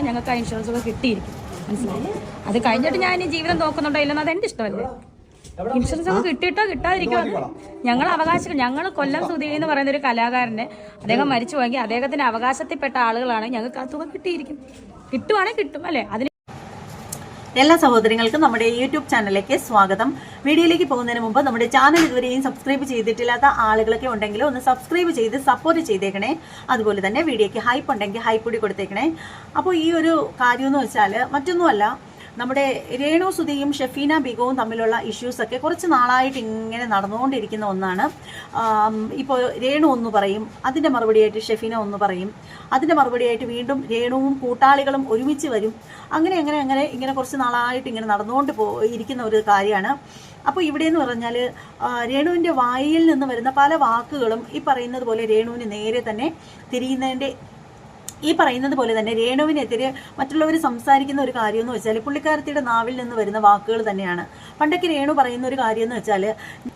കഴിഞ്ഞാൽ ഞങ്ങൾക്ക് ആ ഇൻഷുറൻസ് ഒക്കെ കിട്ടിയിരിക്കും. മനസ്സിലായി? അത് കഴിഞ്ഞിട്ട് ഞാൻ ഇനി ജീവിതം നോക്കുന്നുണ്ടോ ഇല്ലെന്ന് അത് എന്റെ ഇഷ്ടമല്ലേ? ഇൻഷുറൻസ് ഒക്കെ കിട്ടിയിട്ടോ കിട്ടാതിരിക്കോ ഞങ്ങൾ അവകാശം ഞങ്ങൾ കൊല്ലം സുധീ എന്ന് പറയുന്ന ഒരു കലാകാരനെ അദ്ദേഹം മരിച്ചു പോയെങ്കിൽ അദ്ദേഹത്തിന്റെ അവകാശത്തിൽപ്പെട്ട ആളുകളാണ് ഞങ്ങൾക്ക് ആ തുക കിട്ടിയിരിക്കും. കിട്ടുവാണെങ്കിൽ കിട്ടും അല്ലേ? അതിന് എല്ലാ സഹോദരങ്ങൾക്കും നമ്മുടെ യൂട്യൂബ് ചാനലിലേക്ക് സ്വാഗതം. വീഡിയോയിലേക്ക് പോകുന്നതിന് മുമ്പ് നമ്മുടെ ചാനൽ ഇതുവരെയും സബ്സ്ക്രൈബ് ചെയ്തിട്ടില്ലാത്ത ആളുകളൊക്കെ ഉണ്ടെങ്കിൽ ഒന്ന് സബ്സ്ക്രൈബ് ചെയ്ത് സപ്പോർട്ട് ചെയ്തേക്കണേ. അതുപോലെ തന്നെ വീഡിയോയ്ക്ക് ഹൈപ്പ് ഉണ്ടെങ്കിൽ ഹൈപ്പ് കൂടി കൊടുത്തേക്കണേ. അപ്പോൾ ഈ ഒരു കാര്യം എന്ന് വെച്ചാൽ മറ്റൊന്നുമല്ല നമ്മുടെ രേണു സുധിയും ഷെഫീന ബിഗവും തമ്മിലുള്ള ഇഷ്യൂസ് ഒക്കെ കുറച്ച് നാളായിട്ട് ഇങ്ങനെ നടന്നുകൊണ്ടിരിക്കുന്ന ഒന്നാണ്. ഇപ്പോൾ രേണു ഒന്ന് പറയും അതിന്റെ മറുപടിയായിട്ട് ഷെഫീന ഒന്ന് പറയും. അതിന്റെ മറുപടിയായിട്ട് വീണ്ടും രേണുവും കൂട്ടാളികളും ഒരുമിച്ച് വരും. അങ്ങനെ അങ്ങനെ അങ്ങനെ ഇങ്ങനെ കുറച്ച് നാളായിട്ട് ഇങ്ങനെ നടന്നുകൊണ്ട് പോ ഇരിക്കുന്ന ഒരു കാര്യമാണ്. അപ്പോൾ ഇവിടെ എന്ന് പറഞ്ഞാൽ രേണുവിന്റെ വായിൽ നിന്ന് വരുന്ന പല വാക്കുകളും ഈ പറയുന്നത് പോലെ രേണുവിന് നേരെ തന്നെ തിരിയുന്നതിന്റെ ഈ പറയുന്നത് പോലെ തന്നെ രേണുവിനെതിരെ മറ്റുള്ളവർ സംസാരിക്കുന്ന ഒരു കാര്യം എന്ന് വെച്ചാൽ പുള്ളിക്കാരത്തിയുടെ നാവിൽ നിന്ന് വരുന്ന വാക്കുകൾ തന്നെയാണ്. പണ്ടൊക്കെ രേണു പറയുന്ന ഒരു കാര്യം എന്ന് വെച്ചാൽ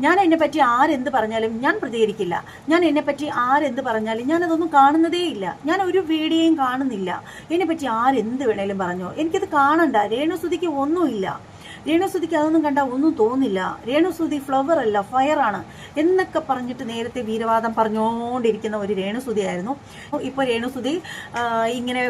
ഞാൻ എന്നെ പറ്റി ആരെന്ത് പറഞ്ഞാലും ഞാൻ പ്രതികരിക്കില്ല. ഞാൻ എന്നെ പറ്റി ആരെന്ത് പറഞ്ഞാലും ഞാൻ അതൊന്നും കാണുന്നതേ ഇല്ല. ഞാൻ ഒരു വീഡിയോയും കാണുന്നില്ല. എന്നെ പറ്റി ആരെന്ത് വേണേലും പറഞ്ഞോ. എനിക്കത് കാണണ്ട. രേണു സ്തുതിക്ക് ഒന്നുമില്ല. രേണുസുതിക്ക് അതൊന്നും കണ്ടാൽ ഒന്നും തോന്നില്ല. രേണുസുതി ഫ്ലവർ അല്ല ഫയറാണ് എന്നൊക്കെ പറഞ്ഞിട്ട് നേരത്തെ വീരവാദം പറഞ്ഞുകൊണ്ടിരിക്കുന്ന ഒരു രേണുസുതിയായിരുന്നു ഇപ്പോൾ രേണുസുതി ഇങ്ങനെ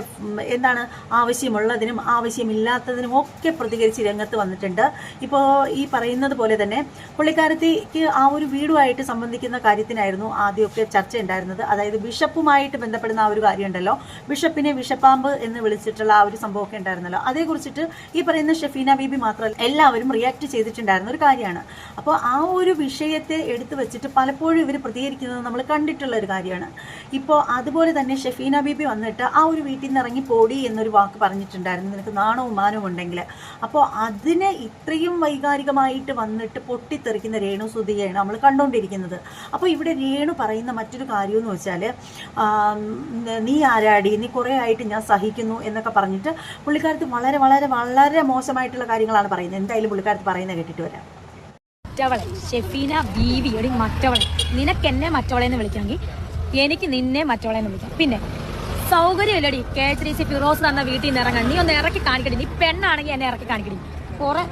എന്താണ് ആവശ്യമുള്ളതിനും ആവശ്യമില്ലാത്തതിനും ഒക്കെ പ്രതികരിച്ച് രംഗത്ത് വന്നിട്ടുണ്ട്. ഇപ്പോൾ ഈ പറയുന്നത് പോലെ തന്നെ പുള്ളിക്കാരത്തിക്ക് ആ ഒരു വീടുമായിട്ട് സംബന്ധിക്കുന്ന കാര്യത്തിനായിരുന്നു ആദ്യമൊക്കെ ചർച്ച ഉണ്ടായിരുന്നത്. അതായത് ബിഷപ്പുമായിട്ട് ബന്ധപ്പെടുന്ന ആ ഒരു കാര്യമുണ്ടല്ലോ. ബിഷപ്പിനെ വിഷപ്പാമ്പ് എന്ന് വിളിച്ചിട്ടുള്ള ആ ഒരു സംഭവമൊക്കെ ഉണ്ടായിരുന്നല്ലോ. അതേക്കുറിച്ചിട്ട് ഈ പറയുന്ന ഷെഫീന ബീബി മാത്രമല്ല എല്ലാവരും റിയാക്ട് ചെയ്തിട്ടുണ്ടായിരുന്ന ഒരു കാര്യമാണ്. അപ്പോൾ ആ ഒരു വിഷയത്തെ എടുത്തു വെച്ചിട്ട് പലപ്പോഴും ഇവർ പ്രതികരിക്കുന്നത് നമ്മൾ കണ്ടിട്ടുള്ള ഒരു കാര്യമാണ്. ഇപ്പോൾ അതുപോലെ തന്നെ ഷെഫീന ബീബി വന്നിട്ട് ആ ഒരു വീട്ടിൽ നിന്ന് ഇറങ്ങി പോടി എന്നൊരു വാക്ക് പറഞ്ഞിട്ടുണ്ടായിരുന്നു. നിനക്ക് നാണവും മാനവും ഉണ്ടെങ്കിൽ. അപ്പോൾ അതിനെ ഇത്രയും വൈകാരികമായിട്ട് വന്നിട്ട് പൊട്ടിത്തെറിക്കുന്ന രേണു സുധിയാണ് നമ്മൾ കണ്ടുകൊണ്ടിരിക്കുന്നത് അപ്പോൾ ഇവിടെ രേണു പറയുന്ന മറ്റൊരു കാര്യം എന്ന് വെച്ചാൽ നീ ആരാടി? നീ കുറേ ആയിട്ട് ഞാൻ സഹിക്കുന്നു എന്നൊക്കെ പറഞ്ഞിട്ട് പുള്ളിക്കാരത്ത് വളരെ വളരെ വളരെ മോശമായിട്ടുള്ള കാര്യങ്ങളാണ് പറയുന്നത്. എന്തായാലും പുള്ളിക്കാരത്ത് പറയുന്ന കേട്ടിട്ട് വരാം. മറ്റവളെ ഷെഫീന ബീവി എടി മറ്റവളെ. നിനക്ക് എന്നെ മറ്റവളെ എന്ന് വിളിക്കാമെങ്കിൽ എനിക്ക് നിന്നെ മറ്റവളെ എന്ന് വിളിക്കാം. പിന്നെ സൗകര്യമില്ലടി കെ എച്ച് സി ഫിറോസ് തന്ന വീട്ടിൽ നിന്ന് ഇറങ്ങാൻ. നീ ഒന്ന് ഇറക്കി കാണിക്കടി. നീ പെണ്ണാണെങ്കിൽ എന്നെ ഇറക്കി കാണിക്കടി. കുറെ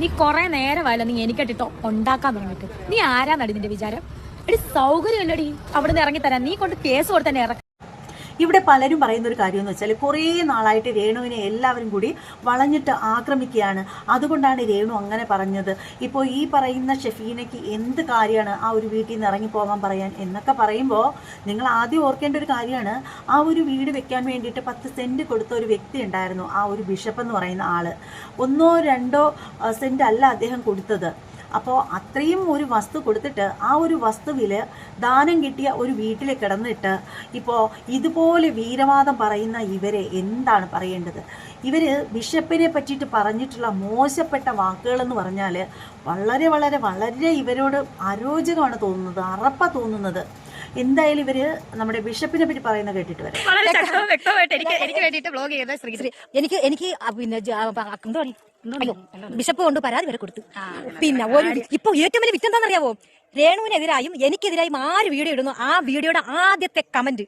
നീ കുറെ നേരമായല്ലോ നീ എനിക്കട്ടിട്ടോ ഉണ്ടാക്കാൻ തുടങ്ങിയിട്ട് നീ ആരാന്നടി നിന്റെ വിചാരം? എടി സൗകര്യമില്ലടി. അവിടെ നിന്ന് ഇറങ്ങി തരാൻ നീ കൊണ്ട് കേസ് കൊടുത്ത് തന്നെ ഇറക്കി ഇവിടെ പലരും പറയുന്ന ഒരു കാര്യം എന്ന് വെച്ചാൽ കുറേ നാളായിട്ട് രേണുവിനെ എല്ലാവരും കൂടി വളഞ്ഞിട്ട് ആക്രമിക്കുകയാണ്. അതുകൊണ്ടാണ് രേണു അങ്ങനെ പറഞ്ഞത്. ഇപ്പോൾ ഈ പറയുന്ന ഷെഫീനയ്ക്ക് എന്ത് കാര്യമാണ് ആ ഒരു വീട്ടിൽ നിന്ന് ഇറങ്ങിപ്പോകാൻ പറയാൻ എന്നൊക്കെ പറയുമ്പോൾ നിങ്ങൾ ആദ്യം ഓർക്കേണ്ട ഒരു കാര്യമാണ്. ആ ഒരു വീട് വെക്കാൻ വേണ്ടിയിട്ട് പത്ത് സെന്റ് കൊടുത്ത ഒരു വ്യക്തി ഉണ്ടായിരുന്നു ആ ഒരു ബിഷപ്പ് എന്ന് പറയുന്ന ആൾ. ഒന്നോ രണ്ടോ സെന്റ് അല്ല അദ്ദേഹം കൊടുത്തത്. അപ്പോൾ അത്രയും ഒരു വസ്തു കൊടുത്തിട്ട് ആ ഒരു വസ്തുവിൽ ദാനം കിട്ടിയ ഒരു വീട്ടിൽ കിടന്നിട്ട് ഇപ്പോൾ ഇതുപോലെ വീരവാദം പറയുന്ന ഇവരെ എന്താണ് പറയേണ്ടത് ഇവർ ബിഷപ്പിനെ പറ്റിയിട്ട് പറഞ്ഞിട്ടുള്ള മോശപ്പെട്ട വാക്കുകളെന്ന് പറഞ്ഞാൽ വളരെ വളരെ വളരെ ഇവരോട് അരോചകമാണ് തോന്നുന്നത് അറപ്പ തോന്നുന്നത് എന്തായാലും ഇവർ നമ്മുടെ ബിഷപ്പിനെ പറ്റി പറയുന്ന കേട്ടിട്ട് വരാം വളരെ എനിക്ക് എനിക്ക് വേണ്ടിയിട്ട് ബ്ലോഗ് ചെയ്ത ശ്രീശ്രീ എനിക്ക് എനിക്ക് പിന്നെ? ബിഷപ്പ് കൊണ്ട് പരാതി വരെ കൊടുത്തു. പിന്നെ ഒരു ഇപ്പൊ ഏറ്റവും വലിയ വിറ്റെന്താണെന്നറിയാവോ രേണുവിനെതിരായും എനിക്കെതിരായും ആര് വീഡിയോ ഇടുന്നു? ആ വീഡിയോയുടെ ആദ്യത്തെ കമന്റ്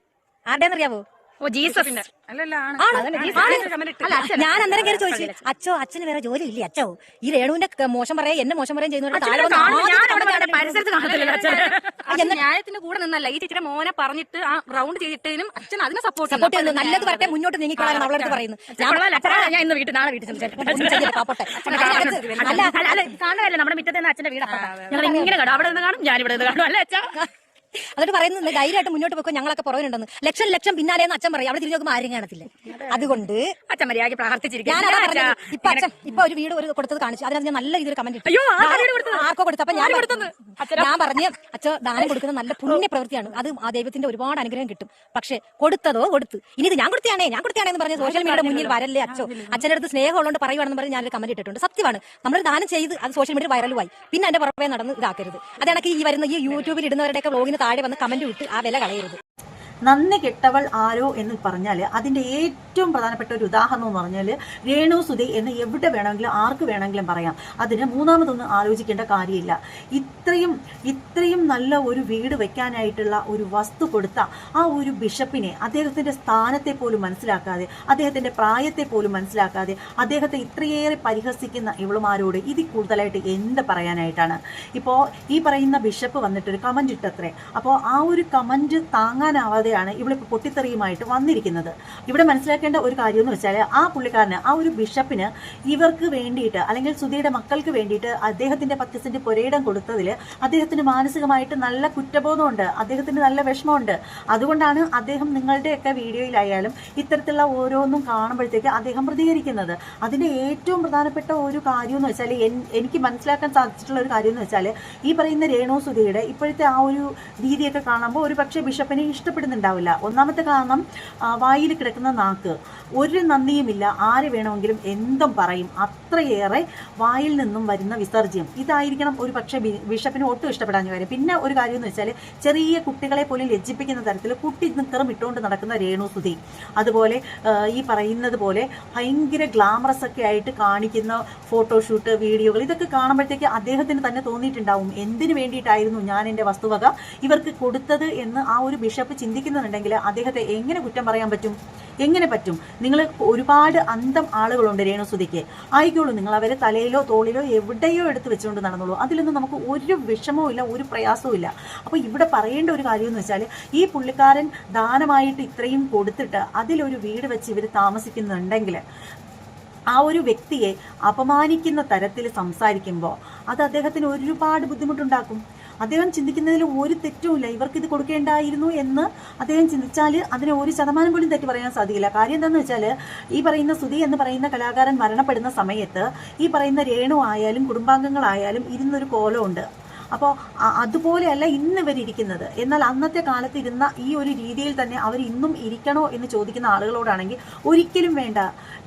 ആരുടെന്നറിയാവോ ഓ ജീസസ് ആണ്. ഞാൻ അന്നേരം കയറി ചോദിച്ചു അച്ഛോ അച്ഛന് വേറെ ജോലി ഇല്ലേ അച്ഛോ ഈ രേണുവിന്റെ മോശം പറയാ എന്നെ മോശം പറയാൻ ചെയ്യുന്നവരുടെ ന്യായത്തിന്റെ കൂടെ നിന്നല്ല ഈ ചേച്ചിയുടെ മോനെ പറഞ്ഞിട്ട് ആ റൗണ്ട് ചെയ്തിട്ടേനും അച്ഛൻ അതിനെ സപ്പോർട്ട് സപ്പോർട്ട് ചെയ്യുന്നു നല്ലത് വരട്ടെ മുന്നോട്ട് നീങ്ങിക്കൊള്ളാൻ അവളടുത്ത് പറയുന്നു ഞാൻ ഇന്ന് വീട്ടിൽ നാളെ വീട്ടിൽ. അല്ല നമ്മുടെ മിറ്റത്തെ അച്ഛന്റെ വീടാണ് ഞങ്ങൾ ഇങ്ങനെ കാണും അവിടെ നിന്ന് കാണും ഞാൻ ഇവിടെ നിന്ന് കാണും അല്ലേ അച്ഛാ എന്നിട്ട് പറയുന്നത് ധൈര്യമായിട്ട് മുന്നോട്ട് പോയിക്കോ ഞങ്ങളൊക്കെ പുറകിലുണ്ടെന്ന്. ലക്ഷം ലക്ഷം പിന്നാലെ അച്ഛൻ പറയും. അവിടെ തിരിഞ്ഞു നോക്കുമ്പോൾ ആരും കാണത്തില്ല. അതുകൊണ്ട് അച്ഛൻ മര്യാദ പ്രാർത്ഥിച്ചിരിക്കും ഇപ്പൊ അച്ഛൻ ഇപ്പൊ ഒരു വീട് ഒരു കൊടുത്തത് കാണിച്ചു. അതിനകത്ത് ഞാൻ നല്ല രീതിയിൽ കമന്റ് അയ്യോ, ആർക്കാ അപ്പൊ ഞാൻ ഞാൻ പറഞ്ഞ് അച്ഛൻ ദാനം കൊടുക്കുന്ന നല്ല പുണ്യ പ്രവൃത്തിയാണ്. അത് ആ ദൈവത്തിന്റെ ഒരുപാട് അനുഗ്രഹം കിട്ടും. പക്ഷെ കൊടുത്തതോ? കൊടുത്തു. ഇനി ഇത് ഞാൻ കൊടുത്തിയാണേ ഞാൻ കൊടുത്തിയാണേ എന്ന് പറഞ്ഞ് സോഷ്യൽ മീഡിയയുടെ മുന്നിൽ വരല്ലേ അച്ഛോ? അച്ഛന്റെ അടുത്ത് സ്നേഹമുള്ളതുകൊണ്ട് പറയുവാണെന്ന് പറഞ്ഞ് ഞാനൊരു കമന്റ് ഇട്ടിട്ടുണ്ട്. സത്യമാണ്. നമ്മൾ ദാനം ചെയ്ത് അത് സോഷ്യൽ മീഡിയ വൈറലുമായി പിന്നെ അതിന്റെ പുറമെ നടന്ന് ഇതാക്കരുത്. അതാണെങ്കിൽ ഈ വരുന്ന ഈ യൂട്യൂബിൽ ഇടുന്നവരുടെയൊക്കെ വ്ലോഗിന് താഴെ വന്ന് കമന്റ് വിട്ട് ആ വില കളയരുത്. നന്ദി കെട്ടവൾ ആരോ എന്ന് പറഞ്ഞാൽ അതിന്റെ ഏറ്റവും പ്രധാനപ്പെട്ട ഒരു ഉദാഹരണം എന്ന് പറഞ്ഞാൽ രേണു സുധി എന്ന് എവിടെ വേണമെങ്കിലും ആർക്ക് വേണമെങ്കിലും പറയാം. അതിന് മൂന്നാമതൊന്നും ആലോചിക്കേണ്ട കാര്യമില്ല. ഇത്രയും ഇത്രയും നല്ല ഒരു വീട് വയ്ക്കാനായിട്ടുള്ള ഒരു വസ്തു കൊടുത്ത ആ ഒരു ബിഷപ്പിനെ അദ്ദേഹത്തിന്റെ സ്ഥാനത്തെ പോലും മനസ്സിലാക്കാതെ അദ്ദേഹത്തിന്റെ പ്രായത്തെ പോലും മനസ്സിലാക്കാതെ അദ്ദേഹത്തെ ഇത്രയേറെ പരിഹസിക്കുന്ന ഇവളുമാരോട് ഇതിൽ കൂടുതലായിട്ട് എന്ത് പറയാനായിട്ടാണ്? ഇപ്പോൾ ഈ പറയുന്ന ബിഷപ്പ് വന്നിട്ടൊരു കമന്റ് ഇട്ടത്രേ. അപ്പോൾ ആ ഒരു കമന്റ് താങ്ങാനാവാതെയാണ് ഇവളിപ്പോൾ പൊട്ടിത്തെറിയുമായിട്ട് വന്നിരിക്കുന്നത്. ഇവിടെ മനസ്സിലാക്കേണ്ട ഒരു കാര്യം എന്ന് വെച്ചാൽ ആ പുള്ളിക്കാരന് ആ ഒരു ബിഷപ്പിന് ഇവർക്ക് വേണ്ടിയിട്ട് അല്ലെങ്കിൽ സുധിയുടെ മക്കൾക്ക് വേണ്ടിയിട്ട് അദ്ദേഹത്തിന്റെ പത്ത് സെന്റ് പുരയിടം കൊടുത്തതിൽ അദ്ദേഹത്തിന് മാനസികമായിട്ട് നല്ല കുറ്റബോധമുണ്ട് അദ്ദേഹത്തിന് നല്ല വിഷമമുണ്ട്. അതുകൊണ്ടാണ് അദ്ദേഹം നിങ്ങളുടെയൊക്കെ വീഡിയോയിലായാലും ഇത്തരത്തിലുള്ള ഓരോന്നും കാണുമ്പോഴത്തേക്ക് അദ്ദേഹം പ്രതികരിക്കുന്നത്. അതിന്റെ ഏറ്റവും പ്രധാനപ്പെട്ട ഒരു കാര്യം എന്ന് വെച്ചാൽ എനിക്ക് മനസ്സിലാക്കാൻ സാധിച്ചിട്ടുള്ള ഒരു കാര്യം എന്ന് വെച്ചാൽ ഈ പറയുന്ന രേണു സുധിയുടെ ഇപ്പോഴത്തെ ആ ഒരു രീതിയൊക്കെ കാണുമ്പോൾ ഒരു പക്ഷേ ബിഷപ്പിനെ ഇഷ്ടപ്പെടുന്നുണ്ടാവില്ല ഒന്നാമത്തെ കാരണം വായിൽ കിടക്കുന്ന നാക്ക്. ഒരു നന്ദിയുമില്ല. ആര് വേണമെങ്കിലും എന്തും പറയും. അത്രയേറെ വായിൽ നിന്നും വരുന്ന വിസർജ്യം. ഇതായിരിക്കണം ഒരു പക്ഷേ ബിഷപ്പിന് ഒട്ടും ഇഷ്ടപ്പെടാൻ കാര്യം. പിന്നെ ഒരു കാര്യം എന്ന് വെച്ചാൽ ചെറിയ കുട്ടികളെ പോലും ലജ്ജിപ്പിക്കുന്ന തരത്തിൽ കുട്ടി നിക്കറും ഇട്ടുകൊണ്ട് നടക്കുന്ന രേണുസുതി അതുപോലെ ഈ പറയുന്നത് പോലെ ഭയങ്കര ഗ്ലാമറസ് ഒക്കെ ആയിട്ട് കാണിക്കുന്ന ഫോട്ടോഷൂട്ട് വീഡിയോകൾ ഇതൊക്കെ കാണുമ്പോഴത്തേക്ക് അദ്ദേഹത്തിന് തന്നെ തോന്നിയിട്ടുണ്ടാവും. എന്തിനു വേണ്ടിയിട്ടായിരുന്നു ഞാൻ എന്റെ വസ്തുവക ഇവർക്ക് കൊടുത്തത് എന്ന് ആ ഒരു ബിഷപ്പ് ചിന്തിക്കുന്നുണ്ടെങ്കിൽ അദ്ദേഹത്തെ എങ്ങനെ കുറ്റം പറയാൻ പറ്റും? എങ്ങനെ പറ്റും? നിങ്ങൾ ഒരുപാട് അന്തം ആളുകളുണ്ട് രേണുസുതിക്ക്. ആയിക്കോളൂ നിങ്ങൾ അവരെ തലയിലോ തോളിലോ എവിടെയോ എടുത്ത് വെച്ചുകൊണ്ട് നടന്നുള്ളൂ അതിലൊന്നും നമുക്ക് ഒരു വിഷമവും ഇല്ല ഒരു പ്രയാസവും ഇല്ല. അപ്പോൾ ഇവിടെ പറയേണ്ട ഒരു കാര്യം എന്ന് വെച്ചാൽ ഈ പുള്ളിക്കാരൻ ദാനമായിട്ട് ഇത്രയും കൊടുത്തിട്ട് അതിലൊരു വീട് വെച്ച് ഇവർ താമസിക്കുന്നുണ്ടെങ്കിൽ ആ ഒരു വ്യക്തിയെ അപമാനിക്കുന്ന തരത്തിൽ സംസാരിക്കുമ്പോൾ അത് അദ്ദേഹത്തിന് ഒരുപാട് ബുദ്ധിമുട്ടുണ്ടാക്കും. അദ്ദേഹം ചിന്തിക്കുന്നതിൽ ഒരു തെറ്റുമില്ല. ഇവർക്ക് ഇത് കൊടുക്കേണ്ടായിരുന്നു എന്ന് അദ്ദേഹം ചിന്തിച്ചാൽ അതിന് ഒരു ശതമാനം പോലും തെറ്റ് പറയാൻ സാധിക്കില്ല. കാര്യം എന്താണെന്ന് വെച്ചാൽ ഈ പറയുന്ന സുധി എന്ന് പറയുന്ന കലാകാരൻ മരണപ്പെടുന്ന സമയത്ത് ഈ പറയുന്ന രേണു ആയാലും കുടുംബാംഗങ്ങളായാലും ഇരുന്നൊരു കോലമുണ്ട്. അപ്പോൾ അതുപോലെയല്ല ഇന്ന് ഇവരിയ്ക്കുന്നത് എന്നാൽ അന്നത്തെ കാലത്ത് ഇരുന്ന ഈ ഒരു രീതിയിൽ തന്നെ അവർ ഇന്നും ഇരിക്കണോ എന്ന് ചോദിക്കുന്ന ആളുകളോടാണെങ്കിൽ ഒരിക്കലും വേണ്ട.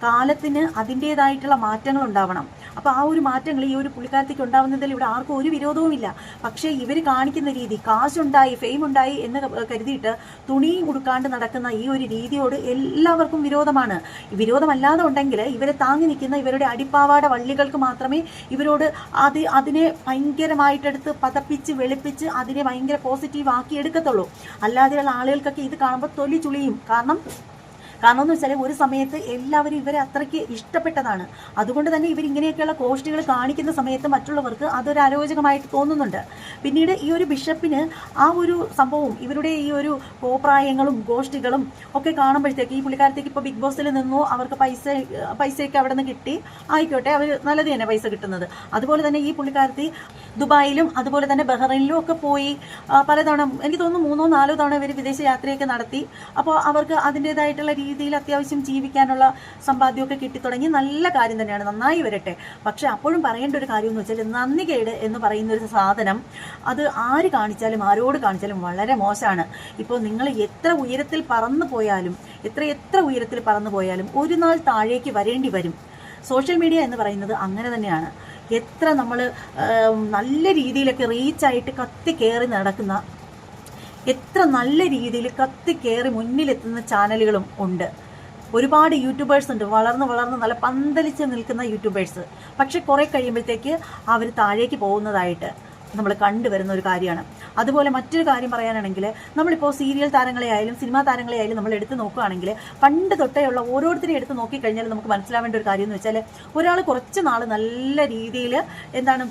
കാലത്തിന് അതിന്റേതായിട്ടുള്ള മാറ്റങ്ങൾ ഉണ്ടാവണം. അപ്പോൾ ആ ഒരു മാറ്റങ്ങൾ ഈ ഒരു പുള്ളിക്കാരത്തേക്ക് ഉണ്ടാവുന്നതിൽ ഇവിടെ ആർക്കും ഒരു വിരോധവുമില്ല പക്ഷേ ഇവർ കാണിക്കുന്ന രീതി കാശുണ്ടായി ഫെയിം ഉണ്ടായി എന്ന് കരുതിയിട്ട് തുണിയും കൊടുക്കാണ്ട് നടക്കുന്ന ഈ ഒരു രീതിയോട് എല്ലാവർക്കും വിരോധമാണ്. വിരോധമല്ലാതെ ഉണ്ടെങ്കിൽ ഇവരെ താങ്ങി നിൽക്കുന്ന ഇവരുടെ അടിപ്പാവാട വള്ളികൾക്ക് മാത്രമേ ഇവരോട് അത് അതിനെ ഭയങ്കരമായിട്ടെടുത്ത് പതപ്പിച്ച് വെളുപ്പിച്ച് അതിനെ ഭയങ്കര പോസിറ്റീവ് ആക്കി എടുക്കത്തുള്ളൂ. അല്ലാതെയുള്ള ആളുകൾക്കൊക്കെ ഇത് കാണുമ്പോൾ തൊലി ചുളിയും. കാരണം കാരണം എന്ന് വെച്ചാൽ ഒരു സമയത്ത് എല്ലാവരും ഇവരെ അത്രയ്ക്ക് ഇഷ്ടപ്പെട്ടതാണ്. അതുകൊണ്ട് തന്നെ ഇവരിങ്ങനെയൊക്കെയുള്ള കോഷ്ടികൾ കാണിക്കുന്ന സമയത്ത് മറ്റുള്ളവർക്ക് അതൊരു അരോചകമായിട്ട് തോന്നുന്നുണ്ട്. പിന്നീട് ഈ ഒരു ബിഷപ്പിന് ആ ഒരു സംഭവം ഇവരുടെ ഈ ഒരു കോപ്രായങ്ങളും ഗോഷ്ടികളും ഒക്കെ കാണുമ്പോഴത്തേക്ക് ഈ പുള്ളിക്കാരത്തേക്ക് ഇപ്പോൾ ബിഗ് ബോസിൽ നിന്നു അവർക്ക് പൈസ പൈസയൊക്കെ അവിടെ നിന്ന് കിട്ടി. ആയിക്കോട്ടെ അവർ നല്ലത് തന്നെ പൈസ കിട്ടുന്നത്. അതുപോലെ തന്നെ ഈ പുള്ളിക്കാരത്തി ദുബായിലും അതുപോലെ തന്നെ ബഹ്റൈനിലും ഒക്കെ പോയി പലതവണ എനിക്ക് തോന്നുന്നു മൂന്നോ നാലോ തവണ ഇവർ വിദേശ യാത്രയൊക്കെ നടത്തി. അപ്പോൾ അവർക്ക് അതിന്റെതായിട്ടുള്ള രീതിയിൽ അത്യാവശ്യം ജീവിക്കാനുള്ള സമ്പാദ്യമൊക്കെ കിട്ടിത്തുടങ്ങി നല്ല കാര്യം തന്നെയാണ് നന്നായി വരട്ടെ. പക്ഷെ അപ്പോഴും പറയേണ്ട ഒരു കാര്യം എന്ന് വെച്ചാൽ നന്ദികേട് എന്ന് പറയുന്ന ഒരു സാധനം അത് ആര് കാണിച്ചാലും ആരോട് കാണിച്ചാലും വളരെ മോശമാണ്. ഇപ്പോൾ നിങ്ങൾ എത്ര ഉയരത്തിൽ പറന്നു പോയാലും എത്ര എത്ര ഉയരത്തിൽ പറന്നു പോയാലും ഒരു നാൾ താഴേക്ക് വരേണ്ടി വരും. സോഷ്യൽ മീഡിയ എന്ന് പറയുന്നത് അങ്ങനെ തന്നെയാണ്. എത്ര നമ്മൾ നല്ല രീതിയിലൊക്കെ റീച്ചായിട്ട് കത്തി കയറി നടക്കുന്ന എത്ര നല്ല രീതിയിൽ കത്തി കയറി മുന്നിലെത്തുന്ന ചാനലുകളും ഉണ്ട്. ഒരുപാട് യൂട്യൂബേഴ്സ് ഉണ്ട്. വളർന്ന് വളർന്ന് നല്ല പന്തലിച്ച് നിൽക്കുന്ന യൂട്യൂബേഴ്സ് പക്ഷെ കുറെ കഴിയുമ്പോഴത്തേക്ക് അവർ താഴേക്ക് പോകുന്നതായിട്ട്. നമ്മൾ കണ്ടുവരുന്ന ഒരു കാര്യമാണ്. അതുപോലെ മറ്റൊരു കാര്യം പറയാനാണെങ്കിൽ നമ്മളിപ്പോൾ സീരിയൽ താരങ്ങളെ ആയാലും സിനിമാ താരങ്ങളെ ആയാലും നമ്മൾ എടുത്ത് നോക്കുകയാണെങ്കിൽ പണ്ട് തൊട്ടേയുള്ള ഓരോരുത്തരെയും എടുത്ത് നോക്കിക്കഴിഞ്ഞാൽ നമുക്ക് മനസ്സിലാവേണ്ട ഒരു കാര്യം എന്ന് വെച്ചാൽ ഒരാൾ കുറച്ച് നാൾ നല്ല രീതിയിൽ എന്താണ്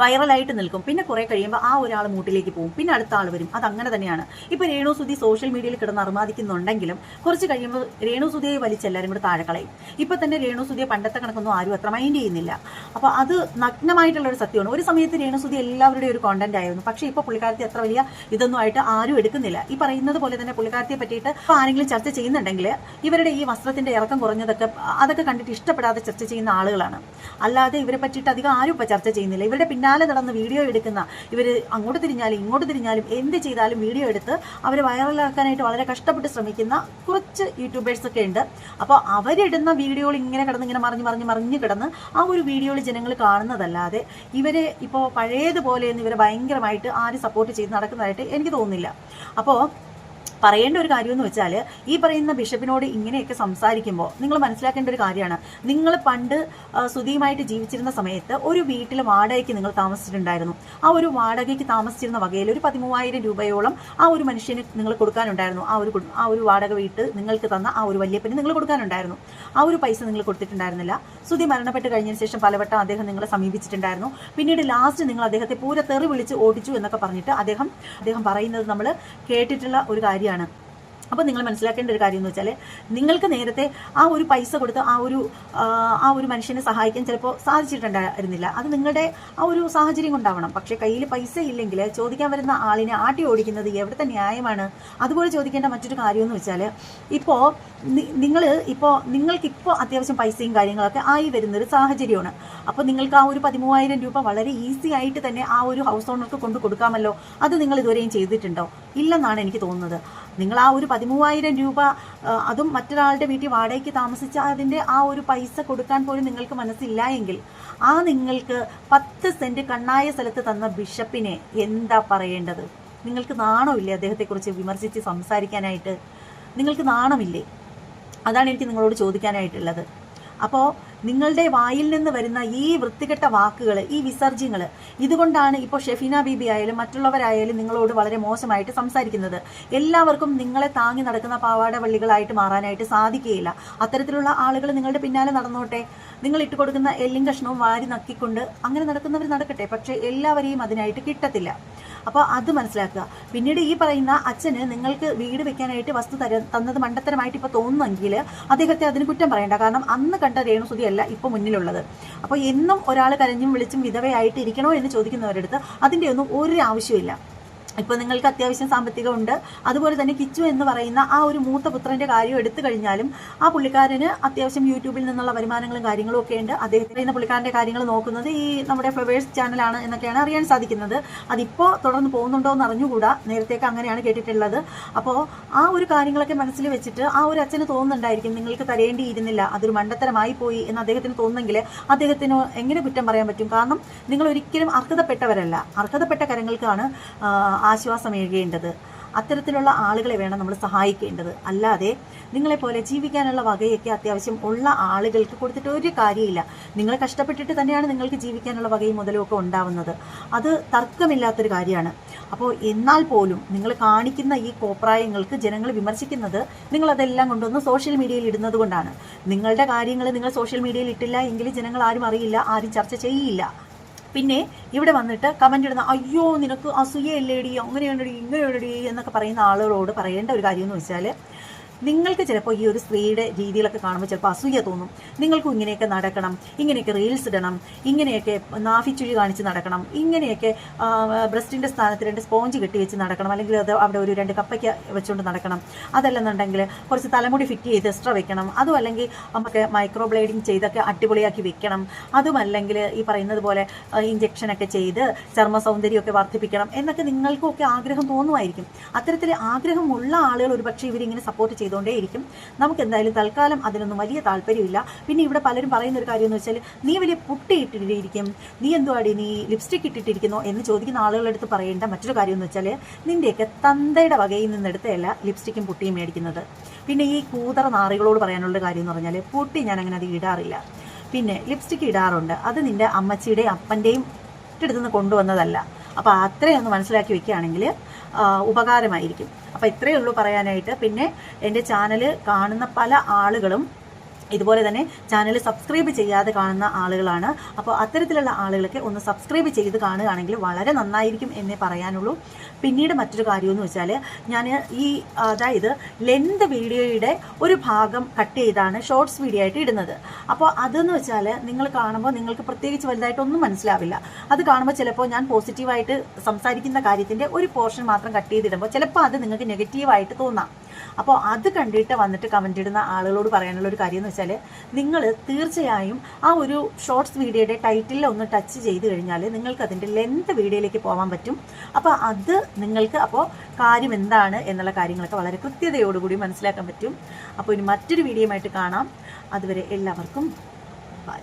വൈറലായിട്ട് നിൽക്കും. പിന്നെ കുറെ കഴിയുമ്പോൾ ആ ഒരാൾ മൂട്ടിലേക്ക് പോകും. പിന്നെ അടുത്ത ആൾ വരും. അത് അങ്ങനെ തന്നെയാണ്. ഇപ്പൊ രേണു സുധി സോഷ്യൽ മീഡിയയിൽ കിടന്ന് അർമാദിക്കുന്നുണ്ടെങ്കിലും കുറച്ച് കഴിയുമ്പോൾ രേണു സുധിയെ വലിച്ച് എല്ലാവരും കൂടെ താഴെ കളയും. ഇപ്പൊ തന്നെ രേണു സുധിയെ പണ്ടത്തെ കണക്കൊന്നും ആരും അത്ര മൈൻഡ് ചെയ്യുന്നില്ല. അപ്പോൾ അത് നഗ്നമായിട്ടുള്ള ഒരു സത്യമാണ്. ഒരു സമയത്ത് രേണു സുധി എല്ലാവരുടെയും ഒരു കോണ്ടന്റ് ആയിരുന്നു. പക്ഷേ ഇപ്പോൾ പുള്ളിക്കാരത്തി അത്ര വലിയ ഇതൊന്നും ആയിട്ട് ആരും എടുക്കുന്നില്ല. ഈ പറയുന്നത് പോലെ തന്നെ പുള്ളിക്കാരത്തിയെ പറ്റിയിട്ട് ആരെങ്കിലും ചർച്ച ചെയ്യുന്നുണ്ടെങ്കിൽ ഇവരുടെ ഈ വസ്ത്രത്തിന്റെ ഇറക്കം കുറഞ്ഞതൊക്കെ അതൊക്കെ കണ്ടിട്ട് ഇഷ്ടപ്പെടാതെ ചർച്ച ചെയ്യുന്ന ആളുകളാണ്. അല്ലാതെ ഇവരെ പറ്റിയിട്ട് അധികം ആരും ഇപ്പൊ ചർച്ച ചെയ്യുന്നില്ല. ഇവരുടെ പിന്നാലെ നടന്ന് വീഡിയോ എടുക്കുന്ന ഇവർ അങ്ങോട്ട് തിരിഞ്ഞാലും ഇങ്ങോട്ട് തിരിഞ്ഞാലും എന്ത് ചെയ്താലും വീഡിയോ എടുത്ത് അവർ വൈറലാക്കാനായിട്ട് വളരെ കഷ്ടപ്പെട്ട് ശ്രമിക്കുന്ന കുറച്ച് യൂട്യൂബേഴ്സ് ഒക്കെ ഉണ്ട്. അപ്പോൾ അവരിടുന്ന വീഡിയോകൾ ഇങ്ങനെ കിടന്ന് ഇങ്ങനെ മറിഞ്ഞ് മറിഞ്ഞ് മറിഞ്ഞ് കിടന്ന് ആ ഒരു വീഡിയോയിൽ ജനങ്ങൾ കാണുന്നതല്ലാതെ ഇവരെ ഇപ്പോൾ പഴയതുപോലെ ഇവരെ ഭയങ്കരമായിട്ട് ആരും സപ്പോർട്ട് ചെയ്ത് നടക്കുന്നതായിട്ട് എനിക്ക് തോന്നുന്നില്ല. അപ്പോൾ പറയേണ്ട ഒരു കാര്യം എന്ന് വെച്ചാൽ ഈ പറയുന്ന ബിഷപ്പിനോട് ഇങ്ങനെയൊക്കെ സംസാരിക്കുമ്പോൾ നിങ്ങൾ മനസ്സിലാക്കേണ്ട ഒരു കാര്യമാണ്. നിങ്ങൾ പണ്ട് സുധിയുമായിട്ട് ജീവിച്ചിരുന്ന സമയത്ത് ഒരു വീട്ടിൽ വാടകയ്ക്ക് നിങ്ങൾ താമസിച്ചിട്ടുണ്ടായിരുന്നു. ആ ഒരു വാടകയ്ക്ക് താമസിച്ചിരുന്ന വകയിൽ ഒരു പതിമൂവായിരം രൂപയോളം ആ ഒരു മനുഷ്യന് നിങ്ങൾ കൊടുക്കാനുണ്ടായിരുന്നു. ആ ഒരു ആ ഒരു വാടക വീട്ട് നിങ്ങൾക്ക് തന്ന ആ ഒരു വല്യപ്പന് നിങ്ങൾ കൊടുക്കാനുണ്ടായിരുന്നു. ആ ഒരു പൈസ നിങ്ങൾ കൊടുത്തിട്ടുണ്ടായിരുന്നില്ല. സുധി മരണപ്പെട്ട് കഴിഞ്ഞതിന് ശേഷം പലവട്ടം അദ്ദേഹം നിങ്ങളെ സമീപിച്ചിട്ടുണ്ടായിരുന്നു. പിന്നീട് ലാസ്റ്റ് നിങ്ങൾ അദ്ദേഹത്തെ പൂര തെറി വിളിച്ച് ഓടിച്ചു എന്നൊക്കെ പറഞ്ഞിട്ട് അദ്ദേഹം അദ്ദേഹം പറയുന്നത് നമ്മൾ കേട്ടിട്ടുള്ള ഒരു കാര്യമാണ്. അപ്പോൾ നിങ്ങൾ മനസ്സിലാക്കേണ്ട ഒരു കാര്യം എന്ന് വെച്ചാൽ നിങ്ങൾക്ക് നേരത്തെ ആ ഒരു പൈസ കൊടുത്ത് ആ ഒരു ആ ഒരു മനുഷ്യനെ സഹായിക്കാൻ ചിലപ്പോൾ സാധിച്ചിട്ടുണ്ടായിരുന്നില്ല. അത് നിങ്ങളുടെ ആ ഒരു സാഹചര്യം കൊണ്ടാവണം. പക്ഷേ കയ്യിൽ പൈസ ഇല്ലെങ്കിൽ ചോദിക്കാൻ വരുന്ന ആളിനെ ആട്ടി ഓടിക്കുന്നത് എവിടുത്തെ ന്യായമാണ്? അതുപോലെ ചോദിക്കേണ്ട മറ്റൊരു കാര്യം എന്ന് വെച്ചാൽ ഇപ്പോൾ നിങ്ങൾ ഇപ്പോൾ നിങ്ങൾക്കിപ്പോൾ അത്യാവശ്യം പൈസയും കാര്യങ്ങളൊക്കെ ആയി വരുന്നൊരു സാഹചര്യമാണ്. അപ്പോൾ നിങ്ങൾക്ക് ആ ഒരു പതിമൂവായിരം രൂപ വളരെ ഈസി ആയിട്ട് തന്നെ ആ ഒരു ഹൗസ് ഓണർക്ക് കൊണ്ടു കൊടുക്കാമല്ലോ. അത് നിങ്ങൾ ഇതുവരെയും ചെയ്തിട്ടുണ്ടോ? ഇല്ലെന്നാണ് എനിക്ക് തോന്നുന്നത്. നിങ്ങൾ ആ ഒരു പതിമൂവായിരം രൂപ അതും മറ്റൊരാളുടെ വീട്ടിൽ വാടകയ്ക്ക് താമസിച്ച അതിന്റെ ആ ഒരു പൈസ കൊടുക്കാൻ പോലും നിങ്ങൾക്ക് മനസ്സില്ല എങ്കിൽ ആ നിങ്ങൾക്ക് പത്ത് സെന്റ് കണ്ണായ സ്ഥലത്ത് തന്ന ബിഷപ്പിനെ എന്താ പറയേണ്ടത്? നിങ്ങൾക്ക് നാണമില്ലേ അദ്ദേഹത്തെക്കുറിച്ച് വിമർശിച്ച് സംസാരിക്കാനായിട്ട്? നിങ്ങൾക്ക് നാണമില്ലേ? അതാണ് എനിക്ക് നിങ്ങളോട് ചോദിക്കാനായിട്ടുള്ളത്. അപ്പോൾ നിങ്ങളുടെ വായിൽ നിന്ന് വരുന്ന ഈ വൃത്തികെട്ട വാക്കുകൾ ഈ വിസർജ്യങ്ങൾ ഇതുകൊണ്ടാണ് ഇപ്പോൾ ഷെഫീന ബീബി ആയാലും മറ്റുള്ളവരായാലും നിങ്ങളോട് വളരെ മോശമായിട്ട് സംസാരിക്കുന്നത്. എല്ലാവർക്കും നിങ്ങളെ താങ്ങി നടക്കുന്ന പാവാട വള്ളികളായിട്ട് മാറാനായിട്ട് സാധിക്കുകയില്ല. അത്തരത്തിലുള്ള ആളുകൾ നിങ്ങളുടെ പിന്നാലെ നടന്നോട്ടെ. നിങ്ങൾ ഇട്ട് കൊടുക്കുന്ന എല്ലും കഷ്ണവും വാരി നക്കിക്കൊണ്ട് അങ്ങനെ നടക്കുന്നവർ നടക്കട്ടെ. പക്ഷേ എല്ലാവരെയും അതിനായിട്ട് കിട്ടത്തില്ല. അപ്പോൾ അത് മനസ്സിലാക്കുക. പിന്നീട് ഈ പറയുന്ന അച്ഛന് നിങ്ങൾക്ക് വീട് വെക്കാനായിട്ട് വസ്തു തര തന്നത് മണ്ടത്തരമായിട്ട് ഇപ്പോൾ തോന്നുന്നെങ്കിൽ അദ്ദേഹത്തെ അതിന് കുറ്റം പറയണ്ട. കാരണം അന്ന് കണ്ട രേണുസുതിയല്ല ഇപ്പോൾ മുന്നിലുള്ളത്. അപ്പോൾ എന്നും ഒരാൾ കരഞ്ഞും വിളിച്ചും വിധവയായിട്ട് ഇരിക്കണോ എന്ന് ചോദിക്കുന്നവരടുത്ത് അതിന്റെ ഒന്നും ഒരു ആവശ്യമില്ല ഇപ്പോൾ നിങ്ങൾക്ക് അത്യാവശ്യം സാമ്പത്തികമുണ്ട്. അതുപോലെ തന്നെ കിച്ചു എന്ന് പറയുന്ന ആ ഒരു മൂത്ത പുത്രന്റെ കാര്യം എടുത്തു കഴിഞ്ഞാലും ആ പുള്ളിക്കാരന് അത്യാവശ്യം യൂട്യൂബിൽ നിന്നുള്ള വരുമാനങ്ങളും കാര്യങ്ങളും ഒക്കെ ഉണ്ട്. അദ്ദേഹത്തിന് ഇന്ന് പുള്ളിക്കാരന്റെ കാര്യങ്ങൾ നോക്കുന്നത് ഈ നമ്മുടെ ഫ്ലവേഴ്സ് ചാനലാണ് എന്നൊക്കെയാണ് അറിയാൻ സാധിക്കുന്നത്. അതിപ്പോൾ തുടർന്ന് പോകുന്നുണ്ടോ എന്ന് അറിഞ്ഞുകൂടാ. നേരത്തേക്ക് അങ്ങനെയാണ് കേട്ടിട്ടുള്ളത്. അപ്പോൾ ആ ഒരു കാര്യങ്ങളൊക്കെ മനസ്സിൽ വെച്ചിട്ട് ആ ഒരു അച്ഛന് തോന്നുന്നുണ്ടായിരിക്കും നിങ്ങൾക്ക് തരേണ്ടിയിരുന്നില്ല. അതൊരു മണ്ടത്തരമായി പോയി എന്ന് അദ്ദേഹത്തിന് തോന്നുന്നെങ്കിൽ അദ്ദേഹത്തിന് എങ്ങനെ കുറ്റം പറയാൻ പറ്റും? കാരണം നിങ്ങൾ ഒരിക്കലും അർഹതപ്പെട്ടവരല്ല. അർഹതപ്പെട്ട കരങ്ങൾക്കാണ് ആശ്വാസമേകേണ്ടത്. അത്തരത്തിലുള്ള ആളുകളെ വേണം നമ്മൾ സഹായിക്കേണ്ടത്. അല്ലാതെ നിങ്ങളെപ്പോലെ ജീവിക്കാനുള്ള വകയൊക്കെ അത്യാവശ്യം ഉള്ള ആളുകൾക്ക് കൊടുത്തിട്ട് ഒരു കാര്യമില്ല. നിങ്ങൾ കഷ്ടപ്പെട്ടിട്ട് തന്നെയാണ് നിങ്ങൾക്ക് ജീവിക്കാനുള്ള വകയും മുതലുമൊക്കെ ഉണ്ടാവുന്നത്. അത് തർക്കമില്ലാത്തൊരു കാര്യമാണ്. അപ്പോൾ എന്നാൽ പോലും നിങ്ങൾ കാണിക്കുന്ന ഈ കോപ്രായങ്ങൾക്ക് ജനങ്ങൾ വിമർശിക്കുന്നത് നിങ്ങളതെല്ലാം കൊണ്ടുവന്ന് സോഷ്യൽ മീഡിയയിൽ ഇടുന്നത് കൊണ്ടാണ്. നിങ്ങളുടെ കാര്യങ്ങൾ നിങ്ങൾ സോഷ്യൽ മീഡിയയിൽ ഇട്ടില്ല എങ്കിൽ ജനങ്ങൾ ആരും അറിയില്ല ആരും ചർച്ച ചെയ്യില്ല. പിന്നെ ഇവിടെ വന്നിട്ട് കമന്റ് ഇടുന്ന അയ്യോ നിനക്ക് അസൂയല്ലേടി അങ്ങനെയുണ്ടടി ഇങ്ങനെയുണ്ടടി എന്നൊക്കെ പറയുന്ന ആളുകളോട് പറയേണ്ട ഒരു കാര്യം എന്ന് വെച്ചാൽ നിങ്ങൾക്ക് ചിലപ്പോൾ ഈ ഒരു സ്ത്രീയുടെ രീതിയിലൊക്കെ കാണുമ്പോൾ ചിലപ്പോൾ അസൂയ തോന്നും. നിങ്ങൾക്കും ഇങ്ങനെയൊക്കെ നടക്കണം ഇങ്ങനെയൊക്കെ റീൽസ് ഇടണം ഇങ്ങനെയൊക്കെ നാഫിച്ചുഴി കാണിച്ച് നടക്കണം ഇങ്ങനെയൊക്കെ ബ്രസ്റ്റിന്റെ സ്ഥാനത്ത് രണ്ട് സ്പോഞ്ച് കെട്ടി വെച്ച് നടക്കണം അല്ലെങ്കിൽ അത് അവിടെ ഒരു രണ്ട് കപ്പയ്ക്ക് വെച്ചുകൊണ്ട് നടക്കണം. അതല്ലെന്നുണ്ടെങ്കിൽ കുറച്ച് തലമുടി ഫിറ്റ് ചെയ്ത് എക്സ്ട്രാ വെക്കണം. അതും അല്ലെങ്കിൽ നമുക്ക് മൈക്രോ ബ്ലേഡിങ് ചെയ്തൊക്കെ അടിപൊളിയാക്കി വെക്കണം. അതുമല്ലെങ്കിൽ ഈ പറയുന്നത് പോലെ ഇഞ്ചക്ഷനൊക്കെ ചെയ്ത് ചർമ്മ സൗന്ദര്യമൊക്കെ വർദ്ധിപ്പിക്കണം എന്നൊക്കെ നിങ്ങൾക്കൊക്കെ ആഗ്രഹം തോന്നുമായിരിക്കും. അത്തരത്തിൽ ആഗ്രഹമുള്ള ആളുകൾ ഒരുപക്ഷെ ഇവരിങ്ങനെ സപ്പോർട്ട് ചെയ്തുകൊണ്ടേയിരിക്കും. നമുക്ക് എന്തായാലും തൽക്കാലം അതിനൊന്നും വലിയ താല്പര്യമില്ല. പിന്നെ ഇവിടെ പലരും പറയുന്ന ഒരു കാര്യം എന്ന് വെച്ചാൽ നീ വലിയ പുട്ടി ഇട്ടിട്ടിരിക്കും നീ എന്തുവാടി നീ ലിപ്സ്റ്റിക് ഇട്ടിട്ടിരിക്കുന്നു? എന്ന് ചോദിക്കുന്ന ആളുകളുടെ അടുത്ത് പറയേണ്ട മറ്റൊരു കാര്യം എന്ന് വെച്ചാൽ നിന്റെയൊക്കെ തന്തയുടെ വകയിൽ നിന്നെടുത്തല്ല ലിപ്സ്റ്റിക്കും പുട്ടിയും മേടിക്കുന്നത്. പിന്നെ ഈ കൂതറ നാറികളോട് പറയാനുള്ള കാര്യം എന്ന് പറഞ്ഞാൽ പുട്ടി ഞാൻ അങ്ങനെ അത് ഇടാറില്ല. പിന്നെ ലിപ്സ്റ്റിക് ഇടാറുണ്ട്. അത് നിന്റെ അമ്മച്ചിയുടെയും അപ്പന്റെയും അടുത്ത് നിന്ന് കൊണ്ടുവന്നതല്ല. അപ്പോൾ ഒന്ന് മനസ്സിലാക്കി വെക്കുകയാണെങ്കിൽ ഉപകാരമായിരിക്കും. അപ്പോൾ ഇത്രയേ ഉള്ളൂ പറയാനായിട്ട്. പിന്നെ എന്റെ ചാനൽ കാണുന്ന പല ആളുകളും ഇതുപോലെ തന്നെ ചാനൽ സബ്സ്ക്രൈബ് ചെയ്യാതെ കാണുന്ന ആളുകളാണ്. അപ്പോൾ അത്തരത്തിലുള്ള ആളുകളൊക്കെ ഒന്ന് സബ്സ്ക്രൈബ് ചെയ്ത് കാണുകയാണെങ്കിൽ വളരെ നന്നായിരിക്കും എന്നേ പറയാനുള്ളൂ. പിന്നീട് മറ്റൊരു കാര്യമെന്ന് വെച്ചാൽ ഞാൻ ഈ അതായത് ലെന്ത് വീഡിയോയുടെ ഒരു ഭാഗം കട്ട് ചെയ്താണ് ഷോർട്സ് വീഡിയോ ആയിട്ട് ഇടുന്നത്. അപ്പോൾ അതെന്ന് വെച്ചാൽ നിങ്ങൾ കാണുമ്പോൾ നിങ്ങൾക്ക് പ്രത്യേകിച്ച് വലുതായിട്ടൊന്നും മനസ്സിലാവില്ല. അത് കാണുമ്പോൾ ചിലപ്പോൾ ഞാൻ പോസിറ്റീവായിട്ട് സംസാരിക്കുന്ന കാര്യത്തിന്റെ ഒരു പോർഷൻ മാത്രം കട്ട് ചെയ്തിടുമ്പോൾ ചിലപ്പോൾ അത് നിങ്ങൾക്ക് നെഗറ്റീവായിട്ട് തോന്നാം. അപ്പോൾ അത് കണ്ടിട്ട് വന്നിട്ട് കമന്റ് ഇടുന്ന ആളുകളോട് പറയാനുള്ള ഒരു കാര്യം എന്ന് വെച്ചാൽ നിങ്ങൾ തീർച്ചയായും ആ ഒരു ഷോർട്സ് വീഡിയോയുടെ ടൈറ്റിൽ ഒന്ന് ടച്ച് ചെയ്ത് കഴിഞ്ഞാൽ നിങ്ങൾക്ക് അതിന്റെ ലെങ്ത് വീഡിയോയിലേക്ക് പോകാൻ പറ്റും. അപ്പോൾ അത് നിങ്ങൾക്ക് അപ്പോൾ കാര്യം എന്താണ് എന്നുള്ള കാര്യങ്ങളൊക്കെ വളരെ കൃത്യതയോടുകൂടി മനസ്സിലാക്കാൻ പറ്റും. അപ്പോൾ ഇനി മറ്റൊരു വീഡിയോയുമായിട്ട് കാണാം. അതുവരെ എല്ലാവർക്കും ബൈ